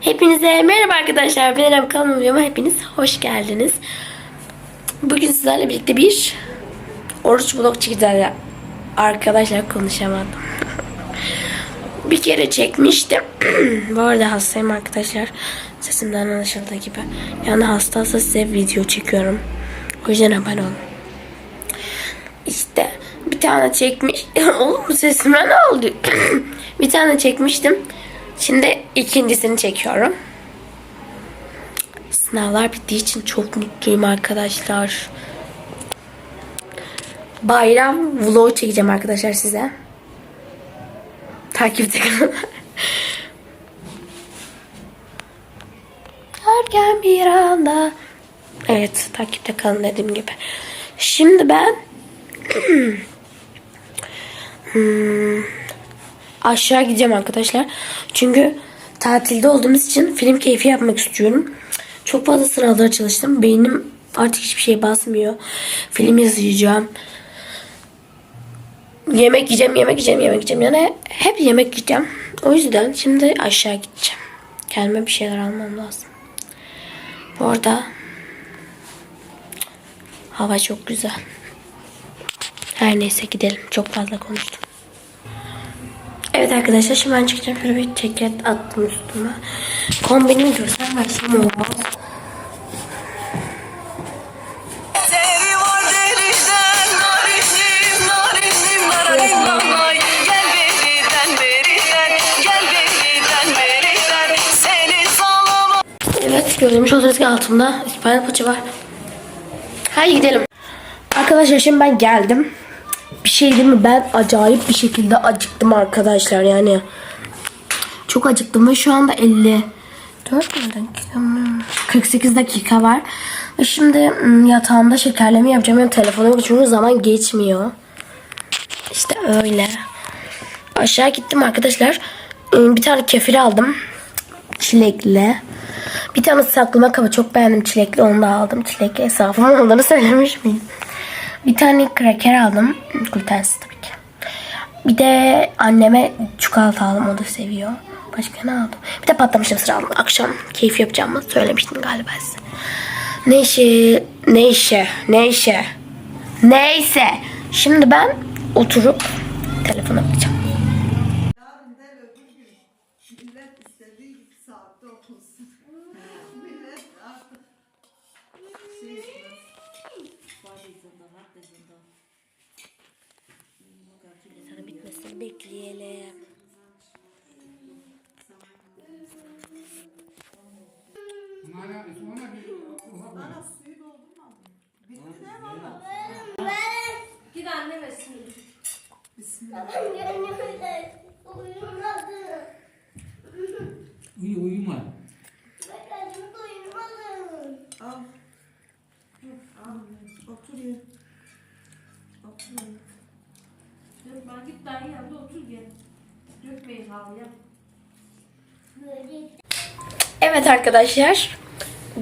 Hepinize merhaba arkadaşlar. Ben İrem kanalıma videoma hepiniz hoş geldiniz. Bugün sizlerle birlikte bir oruç vlog çekeceğiz. Arkadaşlar konuşamadım. bir kere çekmiştim. Bu arada hastayım arkadaşlar. Sesimden anlaşıldığı gibi. Yani hastaysa size video çekiyorum. O yüzden abone olun. İşte bir tane çekmiş. Oğlum sesime ne oldu? bir tane çekmiştim. Şimdi ikincisini çekiyorum. Sınavlar bittiği için çok mutluyum arkadaşlar. Bayram vlog çekeceğim arkadaşlar size. Takipte kalın. Erken bir anda. Evet takipte kalın dediğim gibi. Şimdi ben Hmm, aşağı gideceğim arkadaşlar. Çünkü tatilde olduğumuz için film keyfi yapmak istiyorum. Çok fazla sınavlara çalıştım. Beynim artık hiçbir şey basmıyor. Film izleyeceğim. Yemek yiyeceğim, yemek yiyeceğim, yemek yiyeceğim. Yani hep yemek yiyeceğim. O yüzden şimdi aşağı gideceğim. Kendime bir şeyler almam lazım. Bu arada hava çok güzel. Her neyse gidelim. Çok fazla konuştum. Evet arkadaşlar şimdi ben çıkacağım. Şöyle bir ceket attım üstüme. Kombinimi görsem versem olmaz. Evet görmüş olduğunuz gibi altımda İspanyol paça var. Hadi gidelim. Arkadaşlar şimdi ben geldim. Bir şey değil mi? Ben acayip bir şekilde acıktım arkadaşlar yani. Çok acıktım ve şu anda 50 4 dakika mı? 48 dakika var. Şimdi ım, yatağımda şekerleme yapacağım. Yani telefonuma çünkü zaman geçmiyor. İşte öyle. Aşağı gittim arkadaşlar. Im, Bir tane kefir aldım. Çilekli. Bir tane saklama kabı çok beğendim çilekli onu da aldım. Çilekli hesabımın olduğunu söylemiş miyim? Bir tane kraker aldım. Glutensiz tabii ki. Bir de anneme çikolata aldım. O da seviyor. Başka ne aldım? Bir de patlamış mısır aldım. Akşam keyif yapacağımı söylemiştim galiba size. Ne işi? Ne işe? Ne işe? Neyse. Şimdi ben oturup telefona bakacağım. Bana suyu doldurmadın. Bitti de valla. Git anneme sil. Bismillah. Uyu uyuma. Al. Al. Otur ye. Otur ye. Dur ben git dayı yanında otur gel. Dökmeyin halıya. Evet arkadaşlar.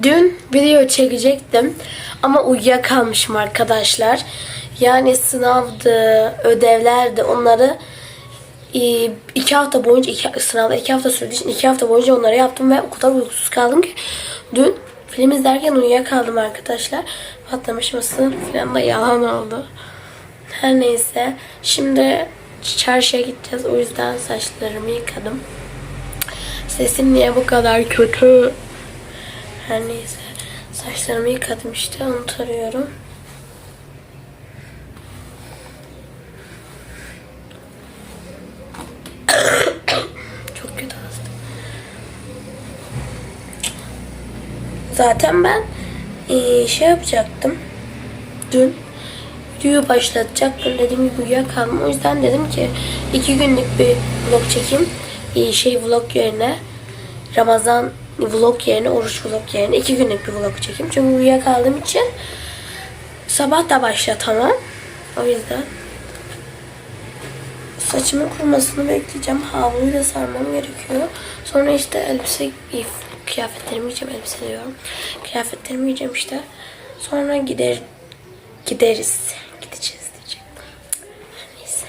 Dün video çekecektim. Ama uyuyakalmışım arkadaşlar. Yani sınavdı, ödevlerdi onları e, iki hafta boyunca iki, sınavda iki hafta sürdüğü için iki hafta boyunca onları yaptım ve o kadar uykusuz kaldım ki dün film izlerken uyuyakaldım arkadaşlar. Patlamış mısır falan da yalan oldu. Her neyse. Şimdi çarşıya gideceğiz. O yüzden saçlarımı yıkadım. Sesim niye bu kadar kötü? Her neyse. Saçlarımı yıkadım işte. Onu tarıyorum. Çok kötü hasta. Zaten ben eee, şey yapacaktım. Dün videoyu başlatacaktım. Dediğim gibi uyuyakaldım. O yüzden dedim ki iki günlük bir vlog çekeyim. Eee, şey vlog yerine Ramazan vlog yerine oruç vlog yerine iki günlük bir vlog çekeyim. Çünkü uyuyakaldığım için sabah da başlatamam. O yüzden saçımın kurumasını bekleyeceğim. Havluyu da sarmam gerekiyor. Sonra işte elbise kıyafetlerimi giyeceğim. Elbise diyorum. Kıyafetlerimi giyeceğim işte. Sonra gider gideriz. Gideceğiz diyecektim. Neyse.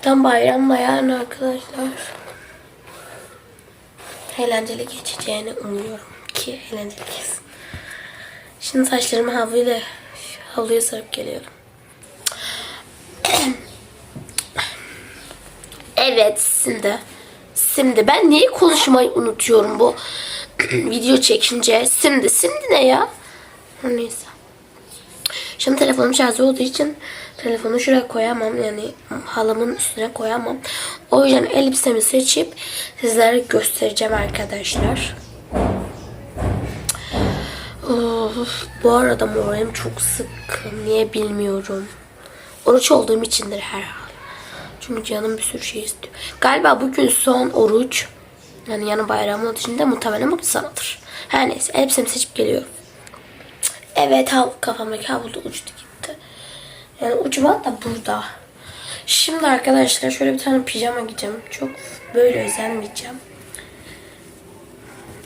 Zaten bayramla yarın arkadaşlar. Eğlenceli geçeceğini umuyorum ki eğlenceli geçsin. Şimdi saçlarımı havluyla havluya sarıp geliyorum. Evet şimdi. Şimdi ben niye konuşmayı unutuyorum bu video çekince. Şimdi şimdi ne ya? Neyse. Şimdi telefonum şarjı olduğu için telefonu şuraya koyamam. Yani halamın üstüne koyamam. O yüzden elbisemi seçip sizlere göstereceğim arkadaşlar. Of, bu arada moralim çok sıkkın. Niye bilmiyorum. Oruç olduğum içindir herhalde. Çünkü canım bir sürü şey istiyor. Galiba bugün son oruç. Yani yanı bayramın dışında muhtemelen bugün sanadır. Her neyse elbisemi seçip geliyorum. Evet kafamdaki havlu uçtu gitti. Yani ucuma da burada. Şimdi arkadaşlar şöyle bir tane pijama giyeceğim. Çok böyle özenmeyeceğim.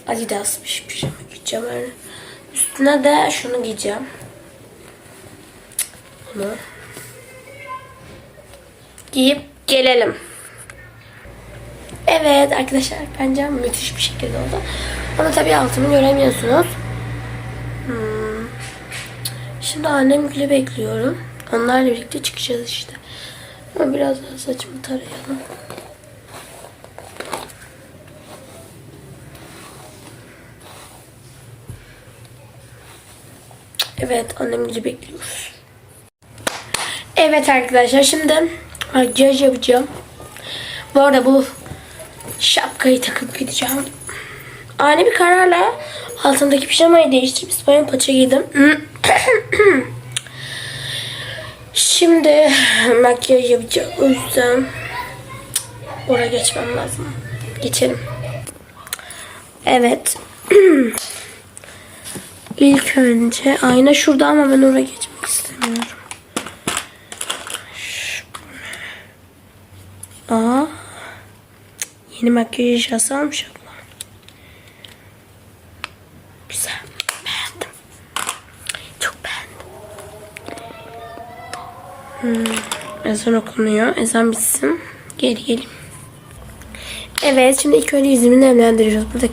Adidas bir pijama giyeceğim. Yani üstüne de şunu giyeceğim. Bunu giyip gelelim. Evet arkadaşlar bence müthiş bir şekilde oldu. Ama tabii altımı göremiyorsunuz. Hmm. Şimdi annem gülü bekliyorum. Onlarla birlikte çıkacağız işte. Ama biraz daha saçımı tarayalım. Evet annem gülü bekliyoruz. Evet arkadaşlar şimdi makyaj yapacağım. Bu arada bu şapkayı takıp gideceğim. Ani bir kararla altındaki pijamayı değiştirip İspanya paça giydim. Şimdi makyaj yapacağım. O yüzden oraya geçmem lazım. Geçelim. Evet. İlk önce ayna şurada ama ben oraya geçmek istemiyorum. Aa. Yeni makyaj eşyası almış abla. Güzel. Beğendim. Çok beğendim. Hmm. Ezan okunuyor. Ezan bitsin. Geri geleyim. Evet şimdi ilk önce yüzümü nemlendiriyoruz. Burada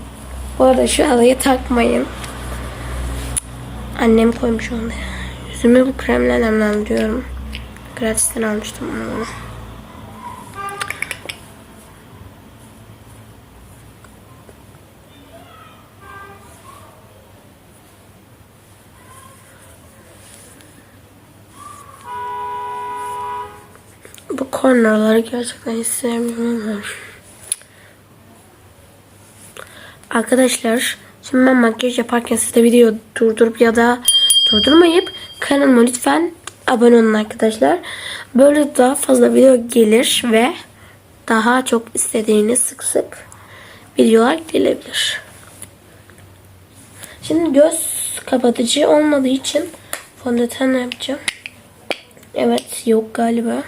bu arada şu halayı takmayın. Annem koymuş onu. Yüzümü bu kremle nemlendiriyorum. Gratisten almıştım onu. Bu kornaları gerçekten hiç sevmiyorum. Arkadaşlar şimdi ben makyaj yaparken siz de video durdurup ya da durdurmayıp kanalıma lütfen abone olun arkadaşlar. Böyle daha fazla video gelir ve daha çok istediğiniz sık sık videolar gelebilir. Şimdi göz kapatıcı olmadığı için fondöten yapacağım. Evet yok galiba.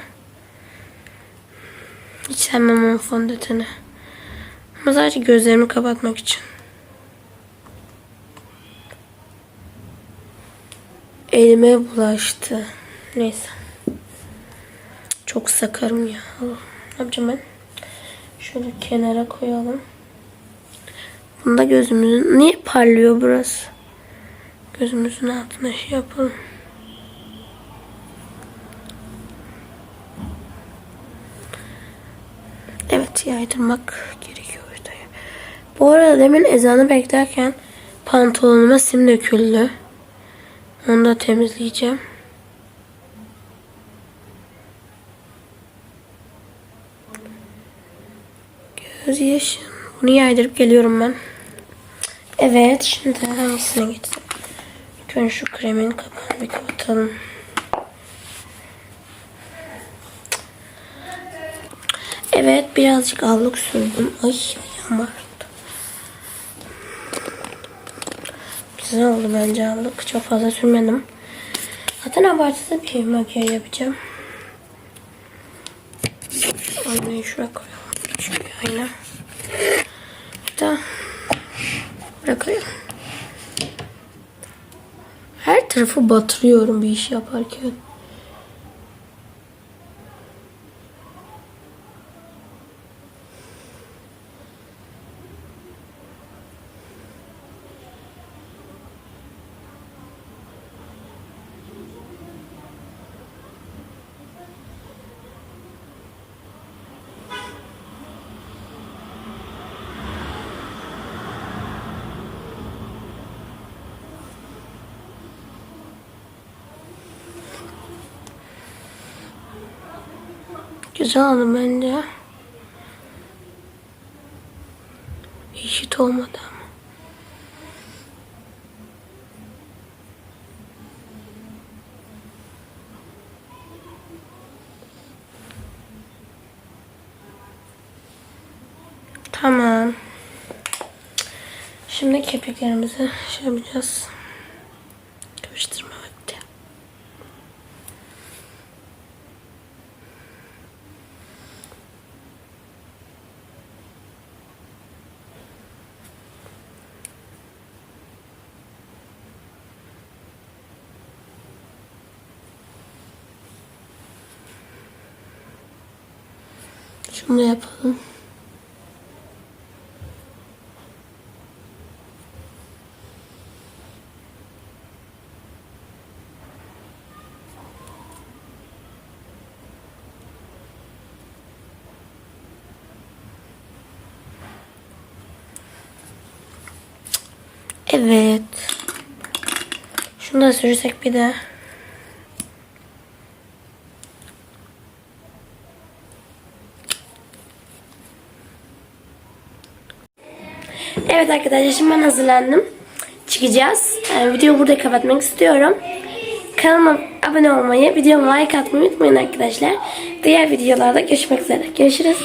Hiç sevmem o fondöteni. Ama sadece gözlerimi kapatmak için. Elime bulaştı. Neyse. Çok sakarım ya. Ne yapacağım ben? Şöyle kenara koyalım. Bunda gözümüzün... Niye parlıyor burası? Gözümüzün altına şey yapalım. Yaydırmak gerekiyor. Bu arada demin ezanı beklerken pantolonuma sim döküldü. Onu da temizleyeceğim. Göz yaşım. Bunu yaydırıp geliyorum ben. Evet şimdi hangisine geçsem? Önce şu kremin kapağını bir kapatalım. Evet birazcık allık sürdüm. Ay ayağım ağrıdı. Güzel oldu bence allık. Çok fazla sürmedim. Zaten abartılı bir makyaj yapacağım. Aynayı şuraya koyalım. Çünkü ayna. Da bırakıyorum. Her tarafı batırıyorum bir iş yaparken. Güzel oldu bence. Eşit olmadı ama. Tamam. Şimdi kirpiklerimizi şey yapacağız. Karıştırma Şunu yapalım. Evet. Şunu da sürsek bir de. Evet arkadaşlar şimdi ben hazırlandım. Çıkacağız. Yani videoyu burada kapatmak istiyorum. Kanalıma abone olmayı, videoma like atmayı unutmayın arkadaşlar. Diğer videolarda görüşmek üzere. Görüşürüz.